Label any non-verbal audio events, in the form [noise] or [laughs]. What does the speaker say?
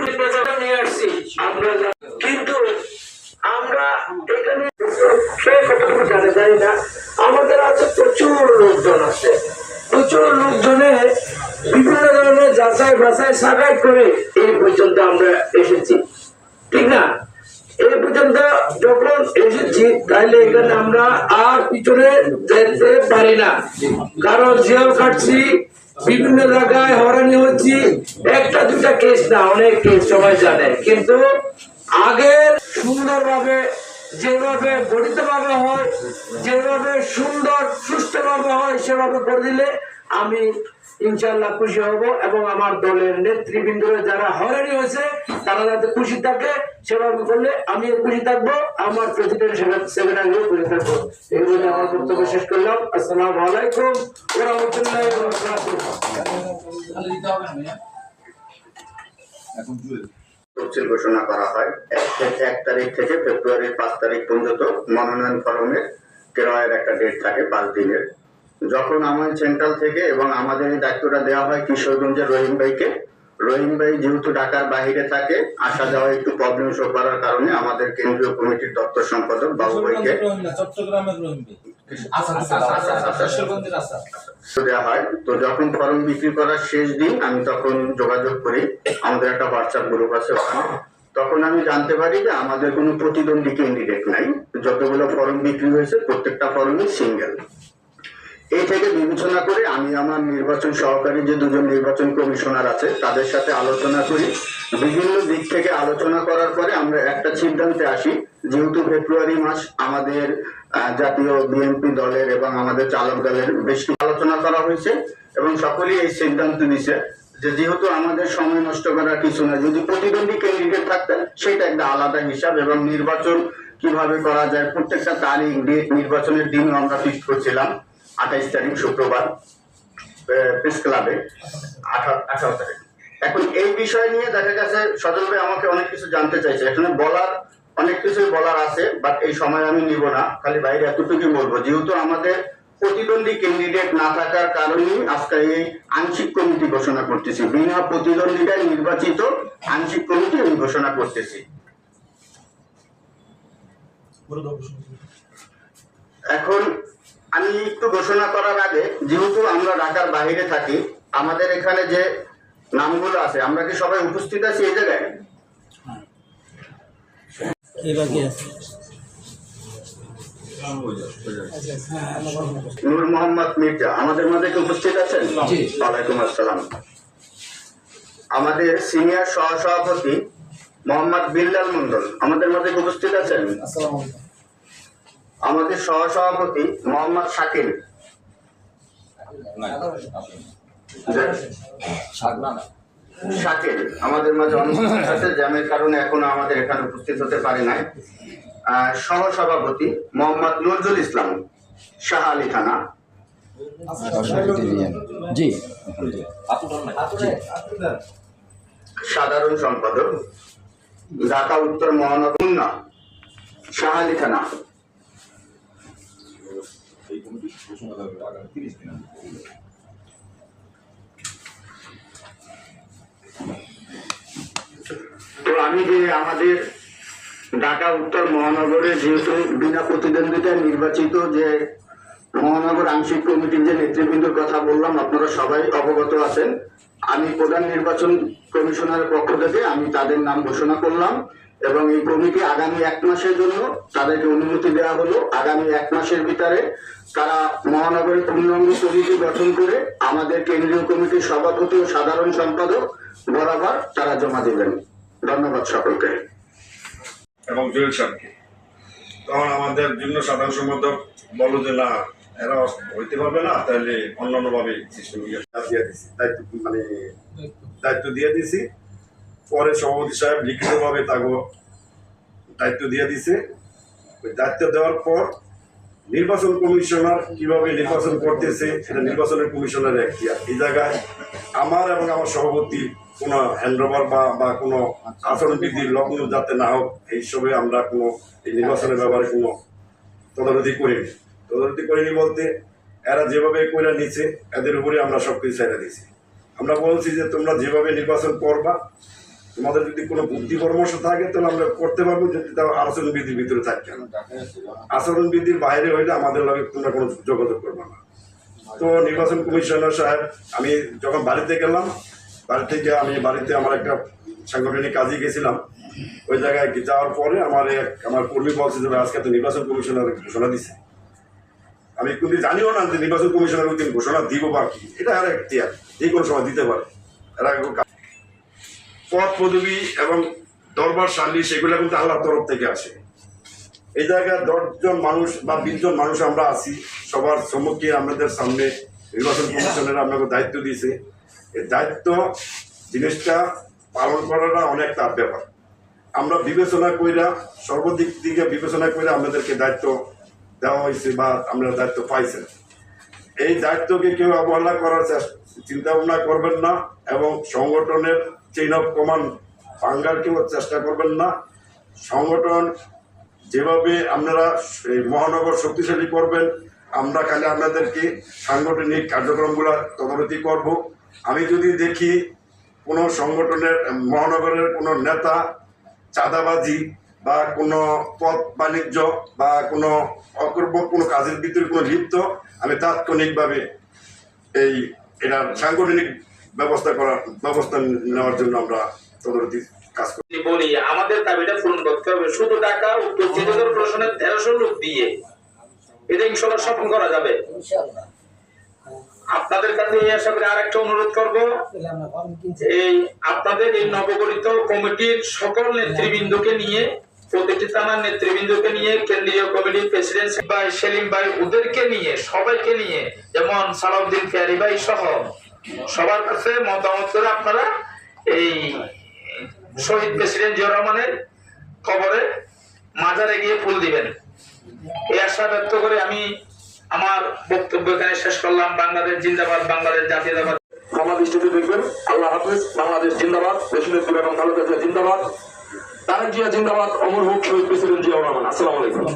Police নিয়ে আসছি। আমরা কিন্তু আমরা এখানে কতটুকু জানে জানি না। আমাদের আছে প্রচুর লোকজন আছে। প্রচুর লোকজনে বিভিন্ন ধরনের যাচাই বাছাই সাগাই করে এই পর্যন্ত আমরা এসেছি। ঠিক না? এই পর্যন্ত যখন এসেছি তাহলে এখানে আমরা আর পিছনে যেতে পারি না। কারণ জেল কাটছি বিভিন্ন জায়গায় হরানি হচ্ছি একটা দুটা কেস না, অনেক কেস সবাই জানে। কিন্তু আগের সুন্দরভাবে, যেভাবে গঠিত ভাবে হয়, যেভাবে সুন্দর সুস্থ ভাবে হয়, সেভাবে করে দিলে আমি ইনশাল্লাহ খুশি হব এবং আমার দলের নেতৃবৃন্দরা যারা হয়রানি হয়েছে, তারা যাতে খুশি থাকে, সেভাবে করলে আমি খুশি থাকব, আমার প্রেসিডেন্ট সেক্রেটারিও খুশি থাকব। এই আমার বক্তব্য শেষ করলাম। আসসালামু আলাইকুম ওয়া রাহমাতুল্লাহি ওয়া বারাকাতুহু তফসিল ঘোষণা করা হয়। এক থেকে এক তারিখ থেকে ফেব্রুয়ারির পাঁচ তারিখ পর্যন্ত মনোনয়ন ফরমের ক্রয়ের একটা ডেট থাকে, পাঁচ দিনের। যখন আমার সেন্ট্রাল থেকে এবং আমাদের এই দায়িত্বটা দেওয়া হয় কিশোরগঞ্জের রহিম ভাইকে। রহিম ভাই যেহেতু ঢাকার বাইরে থাকে, আসা যাওয়া একটু প্রবলেম শো করার কারণে আমাদের কেন্দ্রীয় কমিটির দপ্তর সম্পাদক বাবু ভাইকে আচ্ছা আচ্ছা আচ্ছা দেওয়া হয়। তো যখন ফর্ম বিক্রি করার শেষ দিন, আমি তখন যোগাযোগ করি। আমাদের একটা হোয়াটসঅ্যাপ গ্রুপ আছে তখন আমি জানতে পারি যে আমাদের কোনো প্রতিদ্বন্দ্বী ক্যান্ডিডেট নাই। যতগুলো ফর্ম বিক্রি হয়েছে, প্রত্যেকটা ফর্মই সিঙ্গেল এই থেকে বিবেচনা করে আমি আমার নির্বাচন সহকারী যে দুজন নির্বাচন কমিশনার আছে, তাদের সাথে আলোচনা করি। বিভিন্ন দিক থেকে আলোচনা করার পরে আমরা একটা সিদ্ধান্তে আসি, যেহেতু ফেব্রুয়ারি মাস আমাদের জাতীয় বিএনপি দলের এবং আমাদের চালক দলের বেশ আলোচনা করা হয়েছে এবং সকলেই এই সিদ্ধান্ত নিছে যে যেহেতু আমাদের সময় নষ্ট করার কিছু না, যদি প্রতিদ্বন্দ্বী ক্যান্ডিডেট থাকতেন, সেটা একটা আলাদা হিসাব এবং নির্বাচন কীভাবে করা যায়, প্রত্যেকটা তারিখ ডেট নির্বাচনের দিনও আমরা ফিক্স করছিলাম। আঠাইশ তারিখ শুক্রবার প্রেস ক্লাবে আঠারো তারিখ। এখন এই বিষয় নিয়ে দেখা গেছে সজল ভাই আমাকে অনেক কিছু জানতে চাইছে। এখানে বলার অনেক কিছুই বলার আছে বাট এই সময় আমি নিব না। খালি বাইরে এতটুকুই বলব যেহেতু আমাদের প্রতিদ্বন্দ্বী ক্যান্ডিডেট না থাকার কারণেই আজকে এই আংশিক কমিটি ঘোষণা করতেছি। বিনা প্রতিদ্বন্দ্বিতায় নির্বাচিত আংশিক কমিটি আমি ঘোষণা করতেছি। এখন আমি একটু ঘোষণা করার আগে যেহেতু আমরা ঢাকার বাইরে থাকি আমাদের এখানে যে নামগুলো আছে আমরা কি সবাই উপস্থিত আছি এই জায়গায়? নূর মোহাম্মদ মির্জা আমাদের মধ্যে কি উপস্থিত আছেন? ওয়ালাইকুম আসসালাম। আমাদের সিনিয়র সহসভাপতি মোহাম্মদ বিল্লাল মন্ডল আমাদের মধ্যে কি উপস্থিত আছেন? আমাদের সহসভাপতি মোহাম্মদ শাকিল। শাকিল। আমাদের মাঝে [laughs] আছে জ্যামের কারণে এখনও আমাদের এখানে উপস্থিত হতে পারে নাই। সহসভাপতি মোহাম্মদ নজরুল ইসলাম শাহ আলী থানা জি। সাধারণ সম্পাদক ঢাকা উত্তর মহানগর শাহ আলী থানা তো আমি যে আমাদের ঢাকা, উত্তর মহানগরে যেহেতু বিনা প্রতিদ্বন্দ্বিতায় নির্বাচিত যে মহানগর আংশিক কমিটির যে নেতৃবৃন্দর কথা বললাম, আপনারা সবাই অবগত আছেন। আমি প্রধান নির্বাচন কমিশনারের পক্ষ থেকে আমি তাদের নাম ঘোষণা করলাম। এবং এই কমিটি আগামী এক মাসের জন্য তাদেরকে অনুমতি দেওয়া হলো। আগামী এক মাসের ভিতরে তারা মহানগরের পূর্ণাঙ্গ কমিটি গঠন করে আমাদের কেন্দ্রীয় কমিটির সভাপতি ও সাধারণ সম্পাদক বরাবর তারা জমা দেবেন। ধন্যবাদ সকলকে। এবং জুয়েল তখন আমাদের জন্য সাধারণ সম্পাদক বলো যে না এরা হইতে পারবে না তাহলে সিস্টেম দিয়ে দিছি। দায়িত্ব মানে দায়িত্ব দিয়ে দিছি। পরে সভাপতি সাহেব লিখিতভাবে তাকে দায়িত্ব দিয়ে দিছে। ওই দায়িত্ব দেওয়ার পর নির্বাচন কমিশনার কীভাবে নির্বাচন করতেছে, সেটা নির্বাচনের কমিশনারের এখতিয়ার। এই জায়গায় আমার এবং আমার সভাপতি কোনো হ্যান্ডওভার বা বা কোনো আচরণবিধি লগ্ন যাতে না হোক, এই হিসেবে আমরা কোনো এই নির্বাচনের ব্যাপারে কোনো তদারকি করিনি। তদারকি করিনি বলতে এরা যেভাবে কইরা নিচ্ছে এদের উপরে আমরা সব কিছু ছেড়ে দিয়েছি আমরা বলছি যে তোমরা যেভাবে নির্বাচন করবা তোমাদের যদি কোনো বুদ্ধি পরামর্শ থাকে, তাহলে আমরা করতে পারব, যদি তাও আচরণ বিধির ভিতরে থাকে আচরণ বিধির বাইরে হইলে আমাদের লগে তোমরা কোনো যোগাযোগ করবে না। তো নির্বাচন কমিশনার সাহেব, আমি যখন বাড়িতে গেলাম, বাড়িতে গিয়ে আমি বাড়িতে আমার একটা সাংগঠনিক কাজে গেছিলাম। ওই জায়গায় যাওয়ার পরে আমার এক, আমার কর্মী বলছে যে আজকে তো নির্বাচন কমিশনার ঘোষণা দিছে। আমি কিন্তু জানিও না যে নির্বাচন কমিশনার ওই দিন ঘোষণা দিব বা কি। এটা আর এখতিয়ার যে কোনো সময় দিতে পারে। এরা পদ পদবি এবং দরবার সাল্লি সেগুলো কিন্তু আল্লাহর তরফ থেকে আসে। এই জায়গায় দশজন মানুষ বা বিশজন মানুষ আমরা আছি, সবার সম্মুখে আমাদের সামনে নির্বাচন কমিশনের আপনাকে দায়িত্ব দিয়েছে। এই দায়িত্ব, জিনিসটা পালন করাটা অনেক তার ব্যাপার। আমরা বিবেচনা কইরা, সর্বদিক দিকে বিবেচনা করে আমাদেরকে দায়িত্ব দেওয়া হয়েছে বা আমরা দায়িত্ব পাইছেন। এই দায়িত্বকে কেউ অবহেলা করার চিন্তা ভাবনা করবেন না এবং সংগঠনের চেইন অফ কমান্ড ভাঙ্গার কেউ চেষ্টা করবেন না। সংগঠন যেভাবে আপনারা মহানগর শক্তিশালী করবেন, আমরা খালি আপনাদেরকে সাংগঠনিক কার্যক্রমগুলো তদারকি করব। আমি যদি দেখি কোনো সংগঠনের, মহানগরের কোনো নেতা চাঁদাবাজি বা কোনো পথ বাণিজ্য বা কোনো অকর্ম, কোনো কাজের ভিতরে কোনো লিপ্ত, আমি তাৎক্ষণিকভাবে এই এটা সাংগঠনিক ব্যবস্থা করার ব্যবস্থা নেওয়ার জন্য আমরা তদারকি কাজ করি। বলি, আমাদের দাবিটা পূরণ করতে হবে। শুধু টাকা উত্তর চিরদর প্রশ্নের তেরোশো লোক দিয়ে এটা ইনশাল্লাহ সফল করা যাবে। আপনাদের কাছে এই আশা করে আরেকটা অনুরোধ করব, এই আপনাদের এই নবগঠিত কমিটির সকল নেতৃবৃন্দকে নিয়ে, প্রতিটি থানার নেতৃবৃন্দকে নিয়ে, কেন্দ্রীয় কমিটির প্রেসিডেন্ট ভাই, সেলিম ভাই, ওদেরকে নিয়ে, সবাইকে নিয়ে, যেমন সালাউদ্দিন ফিয়ারি ভাই সহ সবার কাছে মতামত করে আপনারা এই শহীদ প্রেসিডেন্ট জিয়া রহমানের কবরে মাজারে গিয়ে ফুল দিবেন। এই আশা ব্যক্ত করে আমি আমার বক্তব্য এখানে শেষ করলাম। বাংলাদেশ জিন্দাবাদ, বাংলাদেশ জাতীয়তাবাদ। আমার দৃষ্টিতে দেখবেন, আল্লাহ হাফিজ, বাংলাদেশ জিন্দাবাদ দেশের এবং খালেদা জিয়া জিন্দাবাদ। তারেক জিয়া জিন্দাবাদ, অমর হোক শহীদ প্রেসিডেন্ট জিয়া রহমান। আসসালামু আলাইকুম।